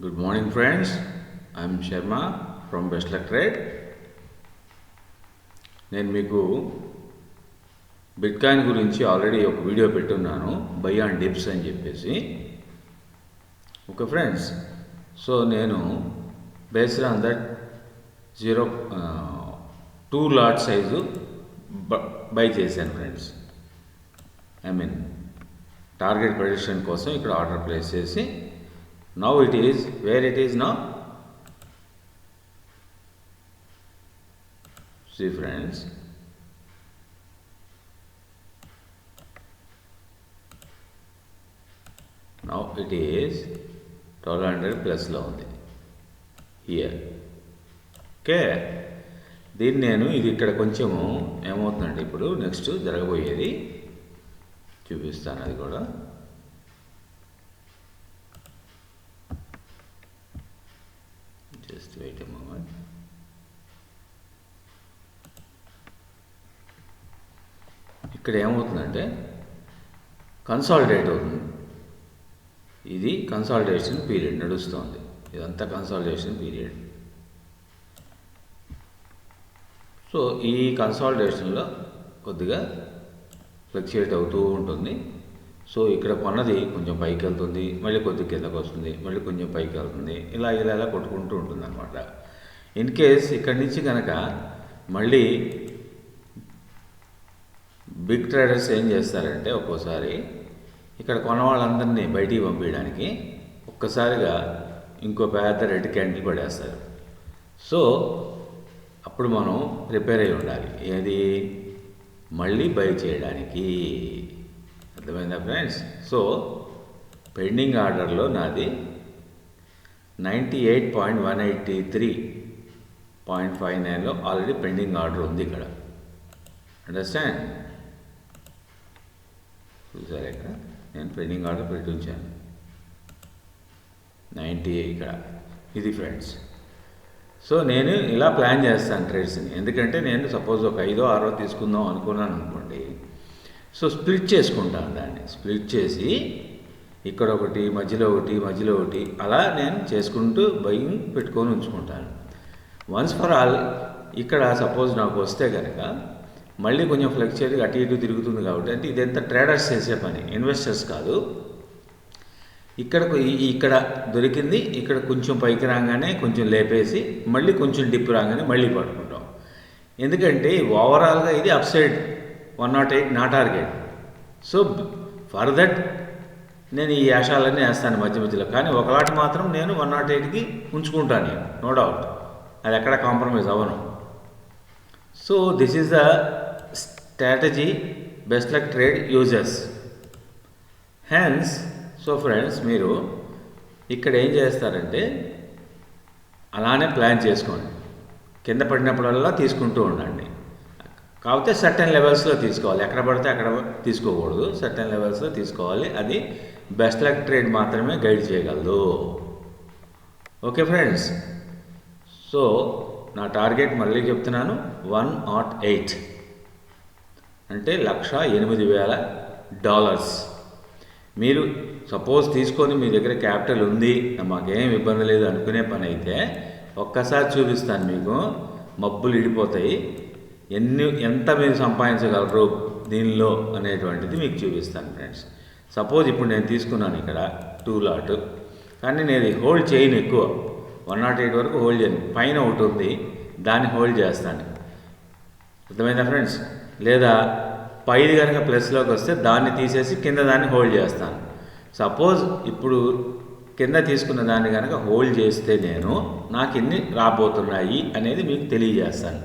Good morning, friends. I'm Sharma from Best Luck Trade. నేను మీకు bitcoin గురించి already ఒక వీడియో పెట్టున్నాను బై ఆన్ డిప్స్ అని చెప్పేసి ఓకే ఫ్రెండ్స్ సో నేను based on that zero two lot size buy చేశాను friends I mean target prediction కోసం ఇక్కడ ఆర్డర్ ప్లేస్ చేసి now it is where it is now? See friends now it is twelve hundred ప్లస్లో ఉంది. Here okay దీన్ని నేను ఇది ఇక్కడ కొంచెము ఏమవుతుందండి ఇప్పుడు నెక్స్ట్ జరగబోయేది. చూపిస్తాను అది కూడా. జస్ట్ వెయిట్ ఎ మూమెంట్ ఇక్కడ ఏమవుతుందంటే కన్సాలిడేట్ అవుతుంది. ఇది కన్సాలిడేషన్ పీరియడ్ నడుస్తుంది. ఇదంతా కన్సాలిడేషన్ పీరియడ్ సో ఈ కన్సాలిడేషన్లో కొద్దిగా ఫ్లక్చుయేట్ అవుతూ ఉంటుంది. సో ఇక్కడ కొన్నది కొంచెం పైకి వెళ్తుంది మళ్ళీ కొద్ది కిందకు వస్తుంది మళ్ళీ కొంచెం పైకి వెళ్తుంది ఇలా ఇలా ఇలా కొట్టుకుంటూ ఉంటుంది అనమాట ఇన్ కేస్ ఇక్కడి నుంచి కనుక మళ్ళీ బిగ్ ట్రేడర్స్ ఏం చేస్తారంటే ఒక్కోసారి ఇక్కడ కొన్న వాళ్ళందరినీ బయటికి పంపించడానికి ఒక్కసారిగా ఇంకో పెద్ద రెడ్ క్యాండిల్ పడేస్తారు. సో అప్పుడు మనం ప్రిపేర్ అయి ఉండాలి. ఏది? మళ్ళీ బై చేయడానికి. అర్థమైందా ఫ్రెండ్స్? సో పెండింగ్ ఆర్డర్లో నాది ninety eight point one eighty three point five నైన్లో ఆల్రెడీ పెండింగ్ ఆర్డర్ ఉంది ఇక్కడ. అండర్స్టాండ్? చూసారా ఇక్కడ? నేను పెండింగ్ ఆర్డర్ పెట్టి ఉంచాను. నైంటీ ఇక్కడ. ఇది ఫ్రెండ్స్. సో నేను ఇలా ప్లాన్ చేస్తాను ట్రేడ్స్ని. ఎందుకంటే నేను సపోజ్ ఒక ఐదో ఆరో తీసుకుందాం అనుకున్నాను అనుకోండి సో స్ప్లిట్ చేసుకుంటాను దాన్ని. స్ప్లిట్ చేసి ఇక్కడ ఒకటి మధ్యలో ఒకటి మధ్యలో ఒకటి అలా నేను చేసుకుంటూ భయం పెట్టుకొని ఉంచుకుంటాను. వన్స్ ఫర్ ఆల్ ఇక్కడ సపోజ్ నాకు వస్తే కనుక మళ్ళీ కొంచెం ఫ్లక్చుయేట్ అటు ఇటు తిరుగుతుంది కాబట్టి అంటే ఇదంతా ట్రేడర్స్ చేసే పని ఇన్వెస్టర్స్ కాదు. ఇక్కడ ఇక్కడ దొరికింది ఇక్కడ కొంచెం పైకి రాగానే కొంచెం లేపేసి మళ్ళీ కొంచెం డిప్ రాగానే మళ్ళీ పట్టుకుంటాం. ఎందుకంటే ఓవరాల్గా ఇది అప్సైడ్ వన్ నాట్ ఎయిట్ నా టార్గెట్. సో ఫర్ దట్ నేను ఈ యాషాలన్నీ వేస్తాను మధ్య మధ్యలో. కానీ ఒకలాట మాత్రం నేను వన్ నాట్ ఎయిట్కి ఉంచుకుంటాను నేను నో డౌట్. అది ఎక్కడ కాంప్రమైజ్ అవ్వను. So this is the strategy best luck trade users. Hence so friends మీరు ఇక్కడ ఏం చేస్తారంటే అలానే ప్లాన్ చేసుకోండి. కింద పడినప్పుడల్లా తీసుకుంటూ ఉండండి. కాకపోతే సర్టెన్ లెవెల్స్లో తీసుకోవాలి. ఎక్కడ పడితే అక్కడ తీసుకోకూడదు. సర్టెన్ లెవెల్స్లో తీసుకోవాలి. అది బెస్ట్ లక్ ట్రేడ్ మాత్రమే గైడ్ చేయగలదు. ఓకే ఫ్రెండ్స్ సో నా టార్గెట్ మళ్ళీ చెప్తున్నాను. వన్ నాట్ ఎయిట్ అంటే లక్ష ఎనిమిది వేల డాలర్స్ మీరు సపోజ్ తీసుకొని మీ దగ్గర క్యాపిటల్ ఉంది. మాకేం ఇబ్బంది లేదు అనుకునే పని అయితే ఒక్కసారి చూపిస్తాను మీకు. మబ్బులు ఇడిపోతాయి. ఎన్ని ఎంత మీరు సంపాదించగలరు దీనిలో అనేటువంటిది మీకు చూపిస్తాను ఫ్రెండ్స్ సపోజ్ ఇప్పుడు నేను తీసుకున్నాను ఇక్కడ టూ లాట్ కానీ నేను హోల్డ్ చేయను ఎక్కువ. వన్ నాట్ ఎయిట్ వరకు హోల్డ్ చేయను. పైన ఒకటి ఉంది దాన్ని హోల్డ్ చేస్తాను. అర్థమైందా ఫ్రెండ్స్ లేదా పైది కనుక ప్లస్లోకి వస్తే దాన్ని తీసేసి కింద దాన్ని హోల్డ్ చేస్తాను. సపోజ్ ఇప్పుడు కింద తీసుకున్న దాన్ని కనుక హోల్డ్ చేస్తే నేను నాకు ఎన్ని రాబోతున్నాయి అనేది మీకు తెలియజేస్తాను.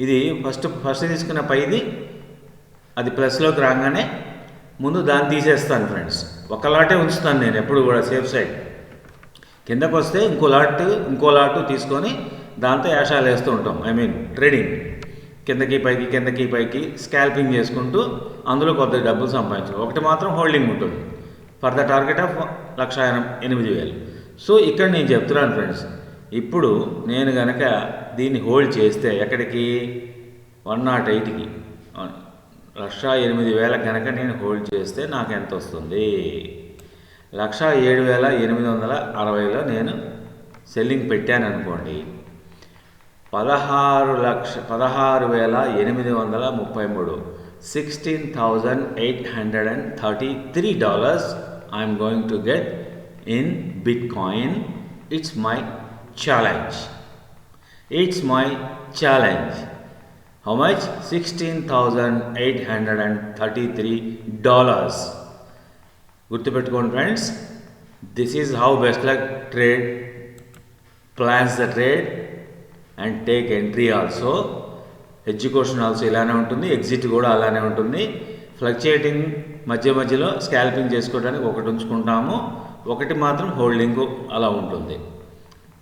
ఇది ఫస్ట్ ఫస్ట్ తీసుకున్న పైది అది ప్లస్లోకి రాగానే ముందు దాన్ని తీసేస్తాను ఫ్రెండ్స్ ఒక లాటే ఉంచుతాను నేను ఎప్పుడు కూడా సేఫ్ సైడ్ కిందకు వస్తే ఇంకో లాట్ ఇంకో లాటు తీసుకొని దాంతో యాషాలు వేస్తూ ఉంటాం. ఐ మీన్ ట్రేడింగ్ కిందకి పైకి కిందకి పైకి స్కాల్పింగ్ చేసుకుంటూ అందులో కొద్ది డబ్బులు సంపాదించడం. ఒకటి మాత్రం హోల్డింగ్ ఉంటుంది. For the target of lakh ఎనిమిది వేలు. సో ఇక్కడ నేను చెప్తున్నాను ఫ్రెండ్స్ ఇప్పుడు నేను కనుక దీన్ని హోల్డ్ చేస్తే ఎక్కడికి? వన్ నాట్ ఎయిట్కి. లక్ష ఎనిమిది వేల కనుక నేను హోల్డ్ చేస్తే నాకు ఎంత వస్తుంది? లక్ష ఏడు వేల ఎనిమిది వందల అరవైలో నేను సెల్లింగ్ పెట్టాను అనుకోండి. పదహారు లక్ష పదహారు వేల ఎనిమిది వందల ముప్పై మూడు. Sixteen thousand eight hundred and thirty three dollars I'm going to get in bitcoin it's my challenge. It's my challenge how much sixteen thousand eight hundred and thirty three dollars గుర్తుపెట్టుకోండి friends this is how best luck trade plans the trade and take entry also education also ఇలానే ఉంటుంది exit కూడా అలానే ఉంటుంది. Fluctuating మధ్య మధ్యలో scalping చేసుకోవడానికి ఒకటి ఉంచుకుంటాము. ఒకటి మాత్రం హోల్డింగ్ అలా ఉంటుంది.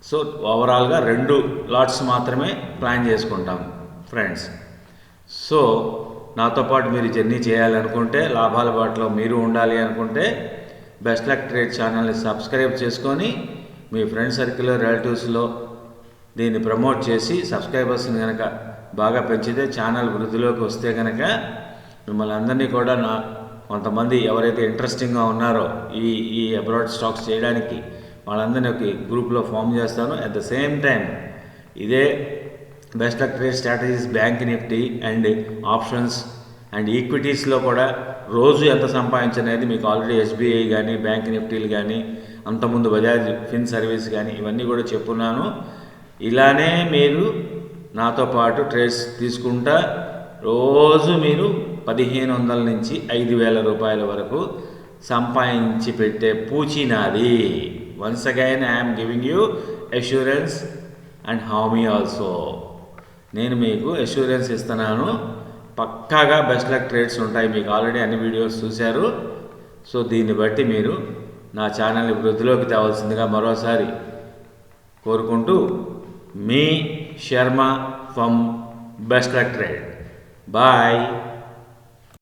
సో ఓవరాల్గా రెండు లాట్స్ మాత్రమే ప్లాన్ చేసుకుంటాం ఫ్రెండ్స్ సో నాతో పాటు మీరు జర్నీ చేయాలనుకుంటే లాభాల బాటలో మీరు ఉండాలి అనుకుంటే బెస్ట్ లక్ ట్రేడ్ ఛానల్ని సబ్స్క్రైబ్ చేసుకొని మీ ఫ్రెండ్ సర్కిల్లో రిలేటివ్స్లో దీన్ని ప్రమోట్ చేసి సబ్స్క్రైబర్స్ని కనుక బాగా పెంచితే ఛానల్ వృద్ధిలోకి వస్తే కనుక మిమ్మల్ని అందరినీ కూడా నా కొంతమంది ఎవరైతే ఇంట్రెస్టింగ్గా ఉన్నారో ఈ ఈ అబ్రాడ్ స్టాక్స్ చేయడానికి వాళ్ళందరినీ ఒక గ్రూప్లో ఫామ్ చేస్తాను. అట్ ద సేమ్ టైం ఇదే best of trade strategies bank Nifty and options and ఈక్విటీస్లో కూడా రోజు ఎంత సంపాదించనేది మీకు ఆల్రెడీ ఎస్బీఐ కానీ బ్యాంక్ నిఫ్టీలు కానీ అంతకుముందు బజాజ్ ఫిన్ సర్వీస్ కానీ ఇవన్నీ కూడా చెప్పున్నాను. ఇలానే మీరు నాతో పాటు ట్రేడ్స్ తీసుకుంటా రోజు మీరు పదిహేను వందల నుంచి ఐదు వేల రూపాయల వరకు సంపాదించి పెట్టే పూచి నాది once again I'm giving you assurance and హామీ ఆల్సో నేను మీకు అష్యూరెన్స్ ఇస్తున్నాను. పక్కాగా బెస్ట్ లక్ ట్రేడ్స్ ఉంటాయి. మీకు ఆల్రెడీ అన్ని వీడియోస్ చూశారు. సో దీన్ని బట్టి మీరు నా ఛానల్ని వృద్ధిలోకి తేవాల్సిందిగా మరోసారి కోరుకుంటూ మీ Sharma from best luck trade bye